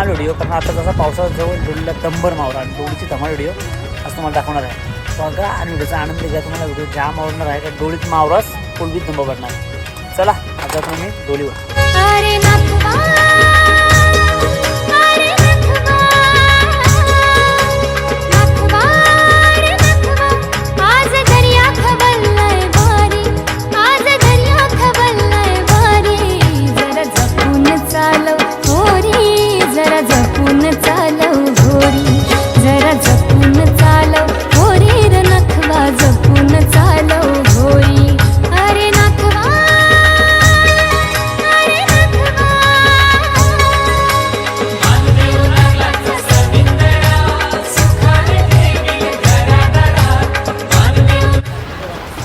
धमाल व्हिडिओ कारण आता जसा पावसाळा जवळ डोलीला तंबर मावरा आणि डोळीची धमाल व्हिडिओ आज तुम्हाला दाखवणार आहे. बघा आणि व्हिडिओचा आनंद घ्या तुम्हाला व्हिडिओ जाम आवडणार आहे का डोळीत मावराच कोलबीत धंबा पडणार चला आता तुम्ही मी डोलीवर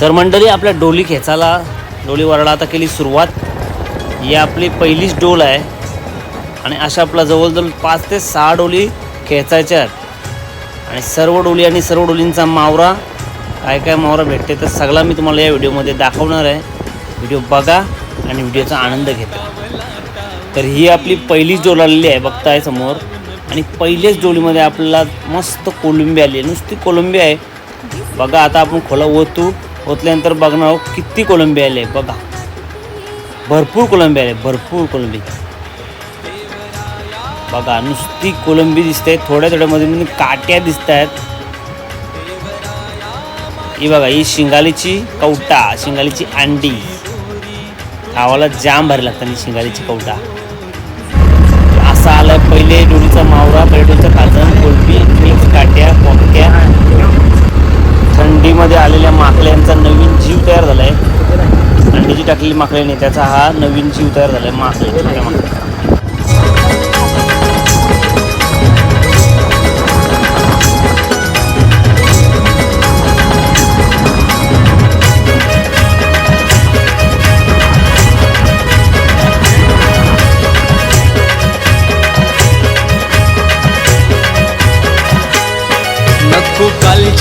तर मंडळी आपल्या डोली खेचायला डोली वरडा आता केली सुरुवात. ही आपली पहिलीच डोल आहे. आणि अशा आपला जवळजवळ पाच ते सहा डोली खेचायच्या आहेत. आणि सर्व डोली आणि सर्व डोलींचा मावरा काय काय मावरा भेटते तर सगळा मी तुम्हाला या व्हिडिओमध्ये दाखवणार आहे. व्हिडिओ बघा आणि व्हिडिओचा आनंद घेता. तर ही आपली पहिलीच डोल आलेली आहे बघताय समोर. आणि पहिल्याच डोलीमध्ये आपल्याला मस्त कोलंबी आली आहे. नुसती कोलंबी आहे. बघा आता आपण खोला ओतू. ओतल्यानंतर बघणार आहोत किती कोलंबी आले. बघा. भरपूर कोलंबी आले भरपूर कोलंबी. बघा नुसती कोलंबी दिसते थोड्या थोड्या मध्ये काट्या दिसत आहेत ही बघा ही शिंगालीची कवटा शिंगालीची अंडी. खावाला जाम भारी लागतात ही शिंगालीची कवटा. असा आलं पहिले डोलीचा मावरा पहिले डोलीचा काजन कोलंबी मिक्स काट्या पोपट्या थंडीमध्ये आलेल्या माकड्यांचा नवीन जीव तयार झालाय. अंडीची टाकलेली माकड्याने त्याचा हा नवीन जीव तयार झालाय माकडे छोट्या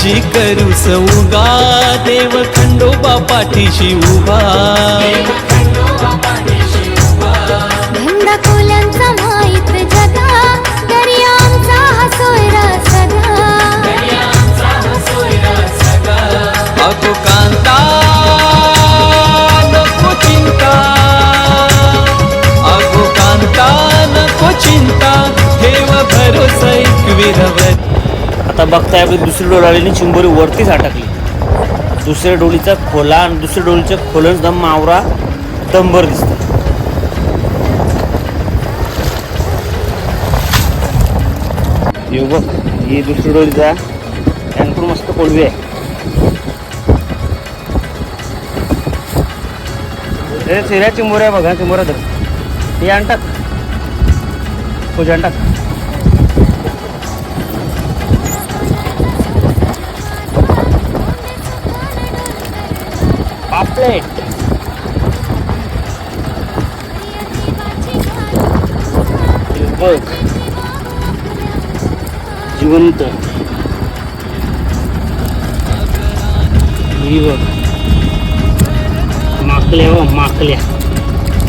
काळजी करूस उगा देव खंडोबा पाठीशी उभा. धंदा कोल्यांचा माहीत जगा दर्या आमचा सोयरा सदा अगो कांता नको चिंता. अगो कांता नको चिंता. ठेव भरोसा एकविरवत आता बघताय आपली दुसरी डोळ आलेली चिंबोरी वरतीच अटकली. दुसऱ्या डोलीचा खोला आणि दुसऱ्या डोलीच्या खोलच दम मावरा दंबर दिसतो हे बघ ही दुसरी डोलीचा त्यांकडून मस्त कोळवी आहे. हे चिऱ्या चिंबोऱ्या बघा चिंबोऱ्या तर हे आणतात. पूजा आणतात. पापलेट बघ जिवंत. ही बघ माकल्या हो माकल्या.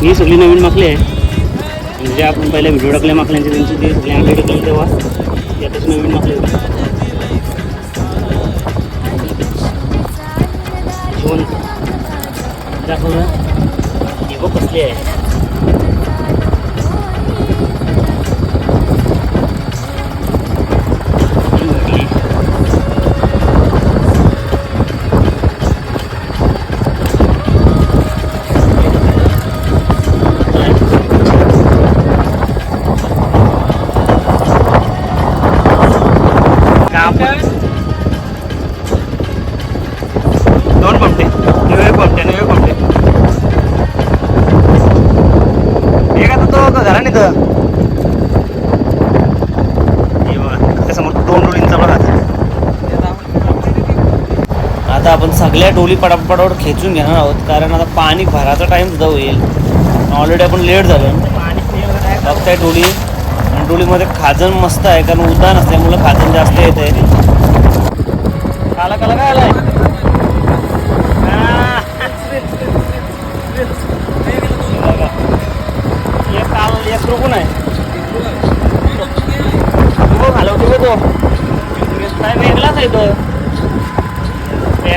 ही सगळी नवीन माकली आहे. म्हणजे आपण पहिल्या व्हिडिओ टाकल्या माकल्यांचे त्यांची ते सगळे आंबे टाकले तेव्हा. यातच नवीन माकले होते. दाखव ना ही बघ कसली आहे ही आपण डोली पडापडावर खेचून घेणार आहोत. कारण आता पाणी भराचा टाइम सुद्धा होईल. ऑलरेडी आपण लेट झालो. बघताय डोली. आणि डोलीमध्ये खाजण मस्त आहे. कारण उदान असल्यामुळं खाजण जास्त येत आहे काला काला काय आलाय रुकून आहे. तो तो. काय वेगळाच आहे तो.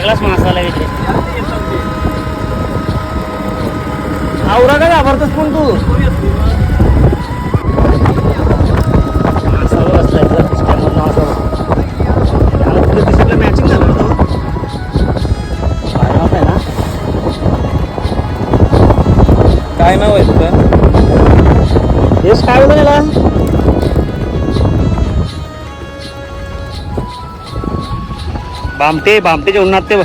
वेगळाच मसाला इथे आवरा का घाबरतोस पण तू. मासाला बसलाय तुला फिस्टॅमधला मासा त्याला तुला दिसतलं मॅचिंग झालं ना तो? भारी मासा आहे ना? काय नाव आहे तुझं? हेच काय होतं त्याला बामटे बामटेच्या उन्हात ते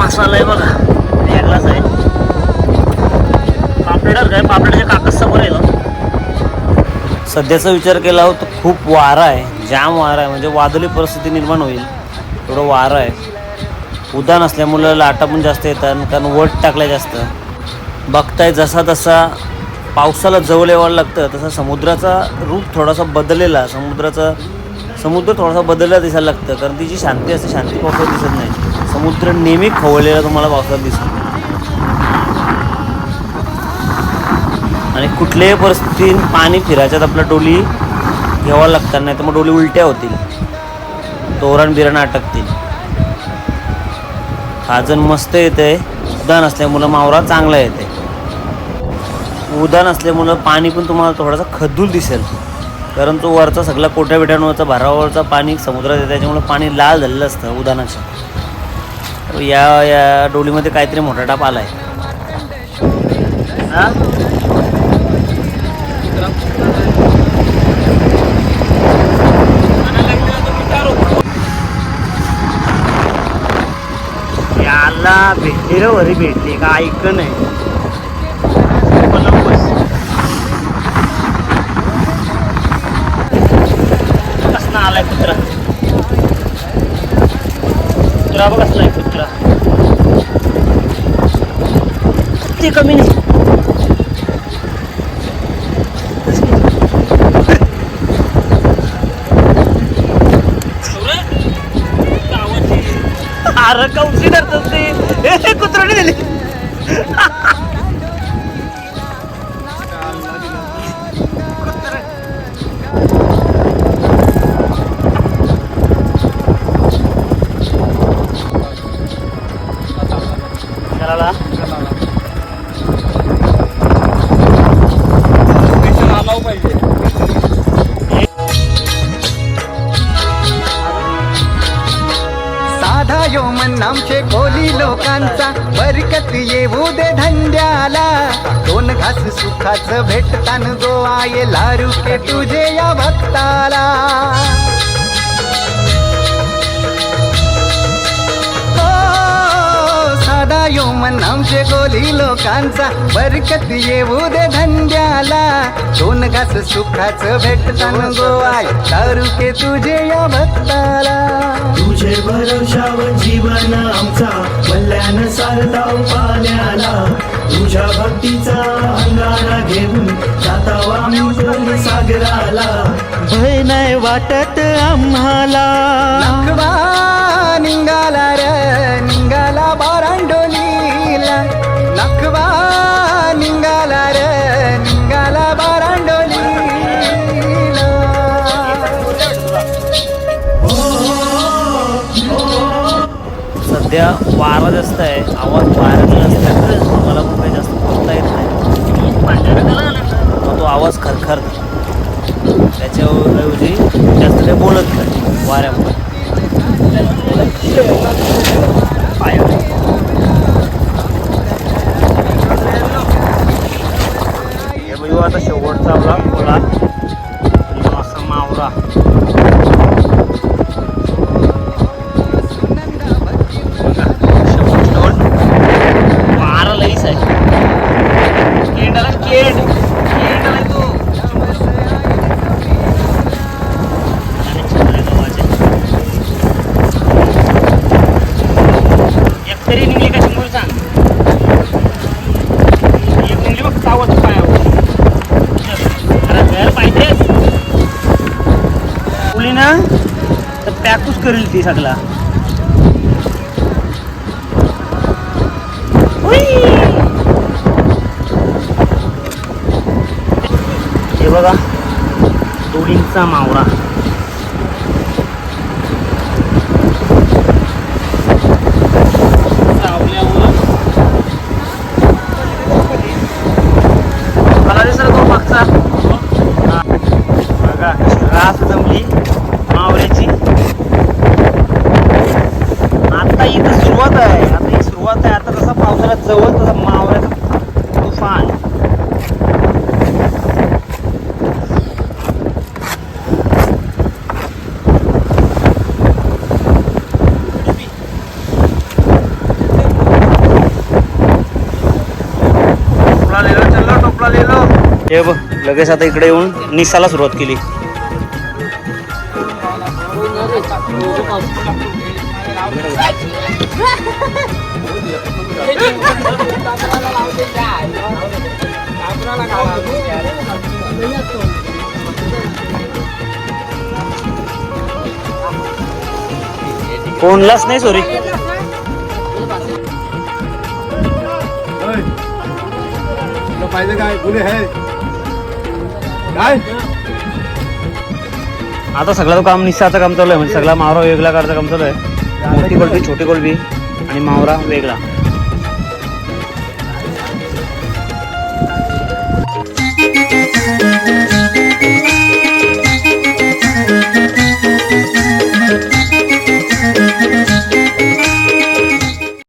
कसला आहे बघा. वेगळाच आहे. पापलेटर काय पापलेटच्या काकस समोर आहे सध्याचा विचार केला हो तर खूप वारा आहे. जाम वारा आहे. म्हणजे वादळी परिस्थिती निर्माण होईल. एवढं वारं आहे. उदान असल्यामुळं लाटा पण जास्त येतात कारण वट टाकल्या जास्त. बघताय जसा तसा पावसाला जवळ यावं लागतं तसा समुद्राचा रूप थोडासा बदललेला समुद्राचा समुद्र थोडासा बदलला दिसायला लागतं कारण ती जी शांती असते शांती पावसात दिसत नाही. समुद्र नेहमी खवळलेला तुम्हाला पावसात दिसतो. आणि कुठल्याही परिस्थितीत पाणी फिरायच्यात आपल्या डोली घ्यावा लागतात नाही तर मग डोली उलट्या होतील. तोरण बिरण अटकतील. खाजन मस्त येते उदान असल्यामुळं मावरा चांगला येते उदान असल्यामुळं पाणी पण तुम्हाला थोडासा खदूल दिसेल. कारण तो वरचा सगळा कोट्या बिट्यांवरचा भारावरचा पाणी समुद्रात येतं त्याच्यामुळं पाणी लाल झालेलं असतं उदानाचं या या डोलीमध्ये काहीतरी मोठा टाप आला आहे याला भेटली रे वरी भेटली का? ऐकण नाही कसला आलाय कुत्रा कुत्रा बघ कसलाय कुत्रा? ते कमी नाही. अरे कौशी धरतात ते? कुत्रा कुत्र्याने दिली आमचे कोली लोकांचा बरकत येऊ दे धंद्याला. दोन घास सुखाच भेटतान जो आये लारू के तुझे या भक्ताला. साधा यो मन आमचे कोली लोकांचा. बरकत येऊ दे धंद्याला. दोन घास सुखाच भेटतान गो आय लारू के तुझे या भक्ताला. तुझे भरोशावर जीवन आमचा. मल्ल्यान सारताव पाण्याला. तुझ्या भक्तीचा अंगारा घेऊन जाताव आम्ही सागराला. भय नाही वाटत आम्हाला. निघाला र. सध्या वारा जास्त आहे. आवाज वाऱ्याचा तूच करेल ती सगळा. बघा दोरींचा मावळा. हे बघ लगेच आता इकडे येऊन निसाला सुरुवात केली. कोणलाच नाही सॉरी पाहिजे काय? गुन्हे आहे काय? आता सगळं काम निस्साचं काम चालू आहे. म्हणजे सगळा मावरा वेगळा काढायचं काम चालू आहे. मोठी कोलबी छोटी कोलबी आणि मावरा वेगळा.